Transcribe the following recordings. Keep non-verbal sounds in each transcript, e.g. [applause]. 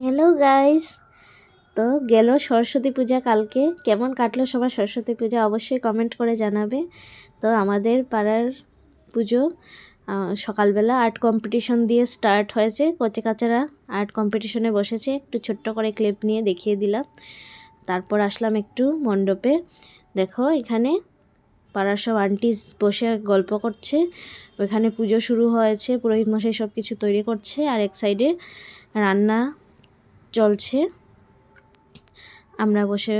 Hello guys তো গেল সরস্বতী পূজা কালকে। কেমন কাটলো সবার সরস্বতী পূজা অবশ্যই কমেন্ট করে জানাবে। তো আমাদের পাড়ার পুজো সকালবেলা আর্ট কম্পিটিশন দিয়ে স্টার্ট হয়েছে। কচে কাচারা আর্ট কম্পিটিশনে বসেছে। একটু ছোট্ট করে ক্লিপ নিয়ে দেখিয়ে দিলাম। তারপর আসলাম একটু মণ্ডপে। দেখো, এখানে পাড়ার সব আন্টি বসে গল্প করছে। ওইখানে পুজো শুরু হয়েছে, পুরোহিত মশাই সব কিছু তৈরি করছে। আর এক সাইডে রান্না চলছে। আমরা বসে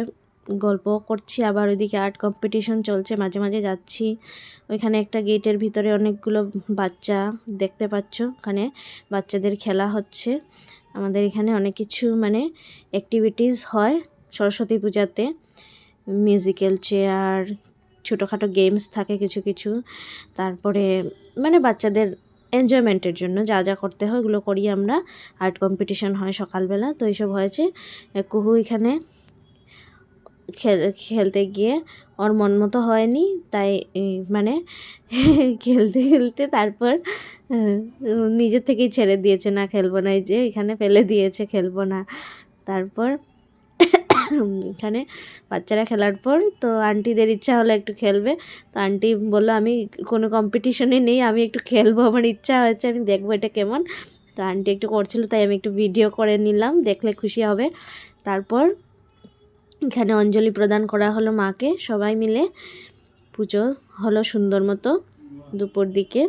গল্প করছি, আবার ওইদিকে আর্ট কম্পিটিশন চলছে, মাঝে মাঝে যাচ্ছি। ওইখানে একটা গেটের ভিতরে অনেকগুলো বাচ্চা দেখতে পাচ্ছ, ওখানে বাচ্চাদের খেলা হচ্ছে। আমাদের এখানে অনেক কিছু মানে অ্যাক্টিভিটিস হয় সরস্বতী পূজাতে। মিউজিক্যাল চেয়ার ছোটোখাটো গেমস থাকে কিছু কিছু। তারপরে মানে বাচ্চাদের এনজয়মেন্টের জন্য যা যা করতে হয় ওগুলো করি আমরা। আর্ট কম্পিটিশন হয় সকালবেলা, তো এইসব হয়েছে। কুহু এখানে খেলতে গিয়ে ওর মন মতো হয়নি, তাই মানে [laughs] খেলতে খেলতে তারপর নিজের থেকেই ছেড়ে দিয়েছে না খেলব না, এই যে এখানে ফেলে দিয়েছে খেলব না। তারপর এখানে বাচ্চারা খেলার পর, তো আন্টিদের ইচ্ছা হলো একটু খেলবে। তো আন্টি বলল, আমি কোনো কম্পিটিশনে নেই, আমি একটু খেলব, আমার ইচ্ছা হয়েছে, আমি দেখব এটা কেমন। তো আন্টি একটু করছিল, তাই আমি একটু ভিডিও করে নিলাম, দেখলে খুশি হবে। তারপর এখানে অঞ্জলি প্রদান করা হলো মাকে, সবাই মিলে। পুজো হলো সুন্দর মতো দুপুর দিকে।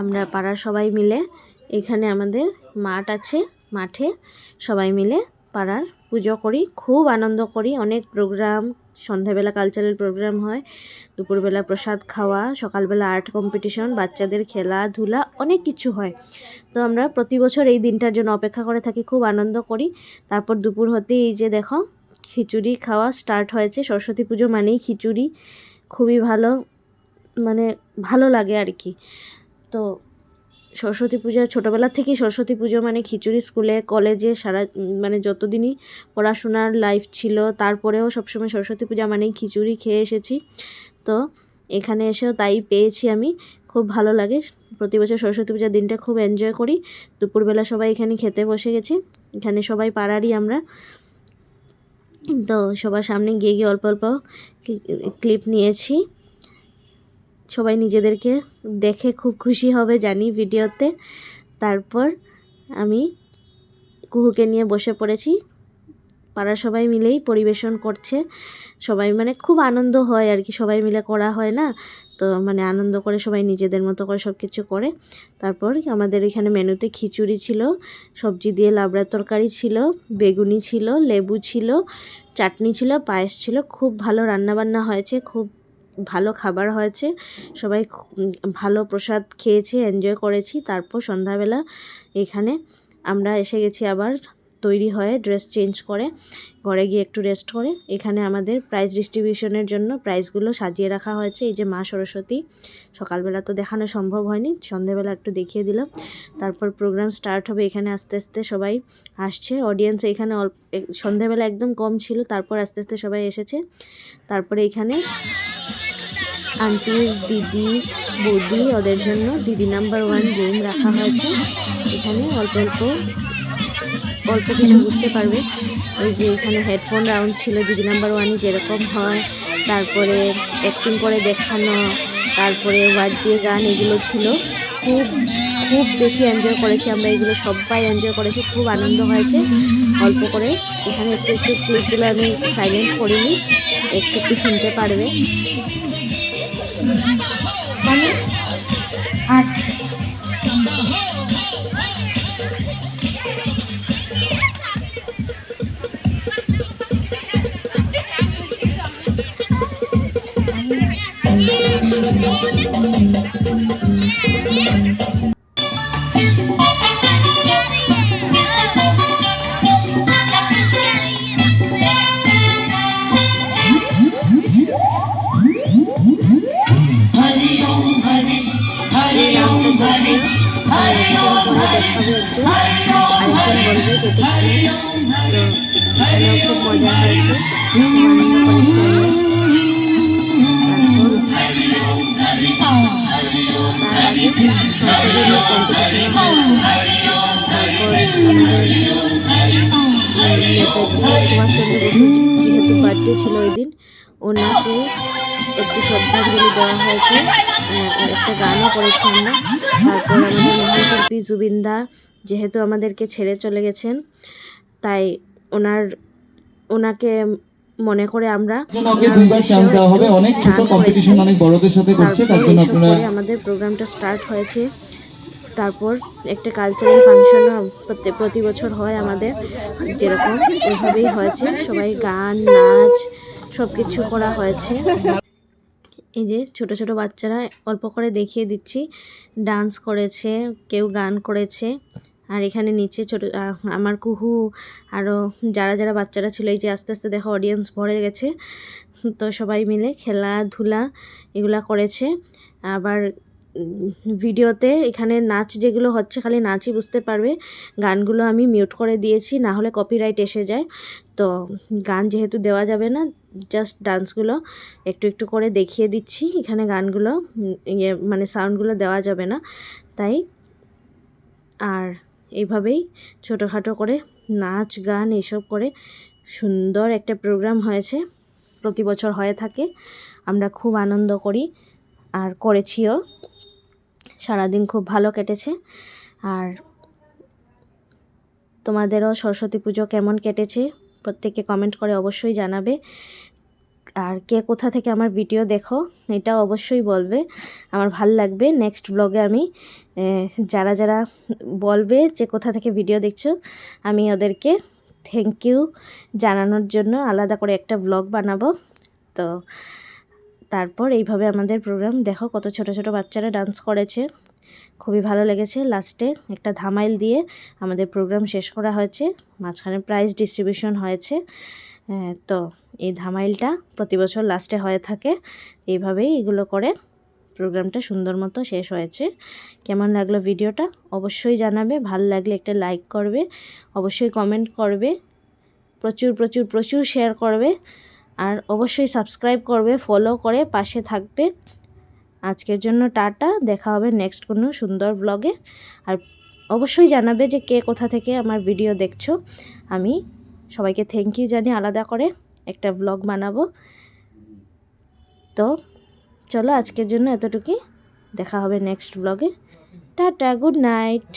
আমরা পাড়ার সবাই মিলে, এখানে আমাদের মাঠ আছে, মাঠে সবাই মিলে পাড়ার পুজো করি, খুব আনন্দ করি। অনেক প্রোগ্রাম সন্ধ্যাবেলা কালচারাল প্রোগ্রাম হয়, দুপুরবেলা প্রসাদ খাওয়া, সকালবেলা আর্ট কম্পিটিশন বাচ্চাদের খেলাধুলা অনেক কিছু হয়। তো আমরা প্রতি বছর এই দিনটার জন্য অপেক্ষা করে থাকি, খুব আনন্দ করি। তারপর দুপুর হতে এই যে দেখো, খিচুড়ি খাওয়া স্টার্ট হয়েছে। সরস্বতী পুজো মানেই খিচুড়ি। খুবই ভালো মানে ভালো লাগে আর কি। তো সরস্বতী পূজা, ছোটোবেলা থেকেই সরস্বতী পুজো মানে খিচুড়ি স্কুলে, কলেজে সারা মানে যতদিনই পড়াশোনার লাইফ ছিল, তারপরেও সবসময় সরস্বতী পূজা মানেই খিচুড়ি খেয়ে এসেছি। তো এখানে এসেও তাই পেয়েছি আমি, খুব ভালো লাগে। প্রতি বছর সরস্বতী পূজার দিনটা খুব এনজয় করি। দুপুরবেলা সবাই এখানে খেতে বসে গেছি, এখানে সবাই পাড়ারই আমরা। তো সবার সামনে গিয়ে গিয়ে অল্প অল্প ক্লিপ নিয়েছি। সবাই নিজেদেরকে দেখে খুব খুশি হবে জানি ভিডিওতে। তারপর আমি কুহুকে নিয়ে বসে পড়েছি। পাড়ার সবাই মিলেই পরিবেশন করছে। সবাই মানে খুব আনন্দ হয় আর কি, সবাই মিলে করা হয় না? তো মানে আনন্দ করে সবাই নিজেদের মতো করে সব কিছু করে। তারপর আমাদের এখানে মেনুতে খিচুড়ি ছিল, সবজি দিয়ে লাবড়া তরকারি ছিল, বেগুনি ছিল, লেবু ছিল, চাটনি ছিল, পায়েস ছিল। খুব ভালো রান্নাবান্না হয়েছে, খুব ভালো খাবার হয়েছে। সবাই ভালো প্রসাদ খেয়েছে এনজয় করেছি। তারপর সন্ধ্যাবেলা এখানে আমরা এসে গেছি আবার তৈরি হয়ে ড্রেস চেঞ্জ করে, ঘরে গিয়ে একটু রেস্ট করে। এখানে আমাদের প্রাইজ ডিস্ট্রিবিউশনের জন্য প্রাইজগুলো সাজিয়ে রাখা হয়েছে। এই যে মা সরস্বতী, সকালবেলা তো দেখানো সম্ভব হয়নি, সন্ধ্যাবেলা একটু দেখিয়ে দিলাম। তারপর প্রোগ্রাম স্টার্ট হবে এখানে আস্তে আস্তে সবাই আসছে। অডিয়েন্স এখানে অল্প সন্ধ্যাবেলা একদম কম ছিল, তারপর আস্তে আস্তে সবাই এসেছে। তারপরে এখানে আন্টি দিদি, বৌদি, ওদের জন্য দিদি নাম্বার ওয়ান গেম রাখা হয়েছে। এখানে অল্প অল্প অল্প কিছু বুঝতে পারবে। ওই যে এখানে হেডফোন রাউন্ড ছিল, দিদি নাম্বার ওয়ানে যেরকম হয়। তারপরে অ্যাক্টিং করে দেখানো, তারপরে ওয়ার্ড দিয়ে গান এগুলো ছিল। খুব খুব বেশি এনজয় করেছি আমরা এগুলো, সবাই এনজয় করেছি, খুব আনন্দ হয়েছে। অল্প করে, এখানে একটু একটু ক্লিপগুলো আমি সাইলেন্ট করিনি, একটু একটু শুনতে পারবে। মানে আট এই দেখাবে একজন। আরেকজন বলবে যেটা কি? তো এখানেও খুব মজা হয়েছে। আনন্দ করেছি তার আগে সরকারি কম্পিটিশন হয়েছে তারপর সুভাষচন্দ্র বসু যেহেতু বার্থডে ছিল ওই দিন ওনাকে একটু শ্রদ্ধাঞ্জলি দেওয়া হয়েছে। একটা গানও করেছি আমরা। তারপর আমাদের মহান শিল্পী জুবিনদা যেহেতু আমাদেরকে ছেড়ে চলে গেছেন তাই ওনার ওনাকে মনে করে আমরা ওকে দুইবার চান্স দেওয়া হবে। অনেক ছোট কম্পিটিশন অনেক বড়দের সাথে করছে তার জন্য আপনারা করে আমাদের প্রোগ্রামটা স্টার্ট হয়েছে। তারপর একটা কালচারাল ফাংশনও প্রতি বছর হয় আমাদের। যেরকম ওইভাবেই হয়েছে। সবাই গান নাচ সব কিছু করা হয়েছে। এই যে ছোট ছোট বাচ্চারা অল্প করে দেখিয়ে দিচ্ছি। ডান্স করেছে, কেউ গান করেছে। আর এখানে নিচে ছোট আমার কুহু আরও যারা যারা বাচ্চারা ছিল, এই যে আস্তে আস্তে দেখো অডিয়েন্স ভরে গেছে। তো সবাই মিলে খেলাধুলা এগুলা করেছে। আবার ভিডিওতে এখানে নাচ যেগুলো হচ্ছে, খালি নাচই বুঝতে পারবে। গানগুলো আমি মিউট করে দিয়েছি, না হলে কপিরাইট এসে যায়। তো গান যেহেতু দেওয়া যাবে না জাস্ট ডান্সগুলো একটু একটু করে দেখিয়ে দিচ্ছি, এখানে গানগুলো ইয়ে মানে সাউন্ডগুলো দেওয়া যাবে না, তাই। আর এইভাবেই ছোটোখাটো করে নাচ, গান এইসব করে সুন্দর একটা প্রোগ্রাম হয়েছে, প্রতি বছর হয়ে থাকে, আমরা খুব আনন্দ করি আর করেছিও। সারাদিন খুব ভালো কেটেছে। আর তোমাদেরও সরস্বতী পুজো কেমন কেটেছে? প্রত্যেকে কমেন্ট করে অবশ্যই জানাবে। আর কে কোথা থেকে আমার ভিডিও দেখো, এটা অবশ্যই বলবে। আমার ভালো লাগবে। নেক্সট ব্লগে আমি যারা যারা বলবে যে কোথা থেকে ভিডিও দেখছ, আমি ওদেরকে থ্যাংক ইউ জানানোর জন্য আলাদা করে একটা ব্লগ বানাবো। তো, তারপর এইভাবে আমাদের প্রোগ্রাম দেখো কত ছোট ছোট বাচ্চারা ডান্স করেছে। খুবই ভালো লেগেছে লাস্টে একটা ধামাইল দিয়ে আমাদের প্রোগ্রাম শেষ করা হয়েছে। মাঝখানে প্রাইজ ডিস্ট্রিবিউশন হয়েছে। তো এই ধামাইলটা প্রতি বছর লাস্টে হয়ে থাকে। এইভাবেই এগুলো করে প্রোগ্রামটা সুন্দর মতো শেষ হয়েছে। কেমন লাগল ভিডিওটা অবশ্যই জানাবে। ভালো লাগলে একটা লাইক করবে, অবশ্যই কমেন্ট করবে, প্রচুর প্রচুর প্রচুর শেয়ার করবে, আর অবশ্যই সাবস্ক্রাইব করবে ফলো করে পাশে থাকবে। আজকের জন্য টাটা, দেখা হবে নেক্সট কোনো সুন্দর ব্লগে আর অবশ্যই জানাবে যে কে কোথা থেকে আমার ভিডিও দেখছ। আমি সবাইকে থ্যাংক ইউ জানি আলাদা করে একটা ব্লগ বানাবো। তো চলো আজকের জন্য এতটুকুই, দেখা হবে নেক্সট ব্লগে টাটা গুড নাইট